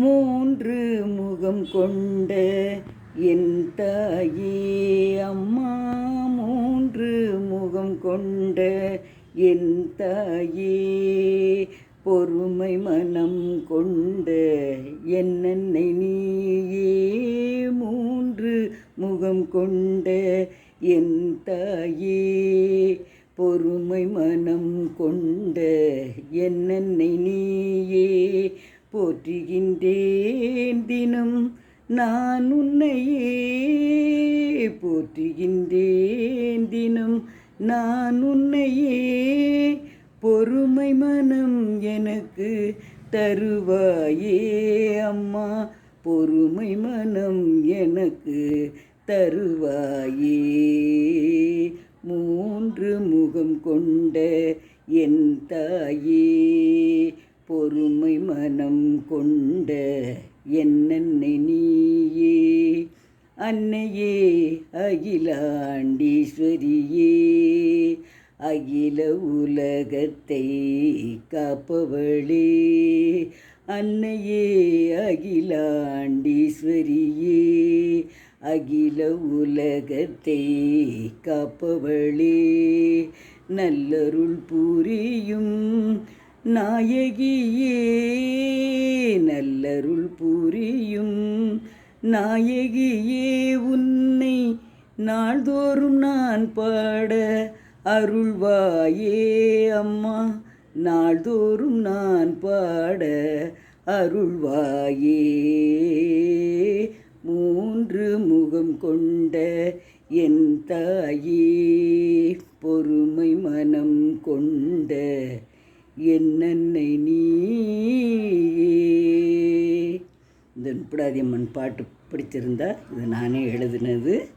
மூன்று முகம் கொண்ட என் தாயே அம்மா மூன்று முகம் கொண்ட என் தாயே பொறுமை மனம் கொண்ட என்னை நீயே மூன்று முகம் கொண்ட என் தாயே பொறுமை மனம் கொண்ட என்னை நீயே போற்றுகின்றேன் தினம் நான் உன்னையே. போற்றுகின்றேன் தினம் நான் உன்னையே. பொறுமை மனம் எனக்கு தருவாயே அம்மா. பொறுமை மனம் எனக்கு தருவாயே. மூன்று முகம் கொண்ட என் தாயே. பொறுமை மனம் கொண்ட என்னை நீயே. அன்னையே அகிலாண்டீஸ்வரியே. அகில உலகத்தை காப்பவளே. அன்னையே அகிலாண்டீஸ்வரியே. அகில உலகத்தை காப்பவளே. நல்லருள் புரியும் நாயகியே நல்லருள் புரியும். நாயகியே உன்னை நாள்தோறும் நான் பாட அருள்வாயே அம்மா. நாள்தோறும் நான் பாட அருள்வாயே. மூன்று முகம் கொண்ட என் தாயே பொறுமை மனம் கொண்ட என்னென்னை நீயே? இந்த முப்படாதியம்மன் பாட்டு பிடிச்சிருந்தா இது நானே எழுதினது.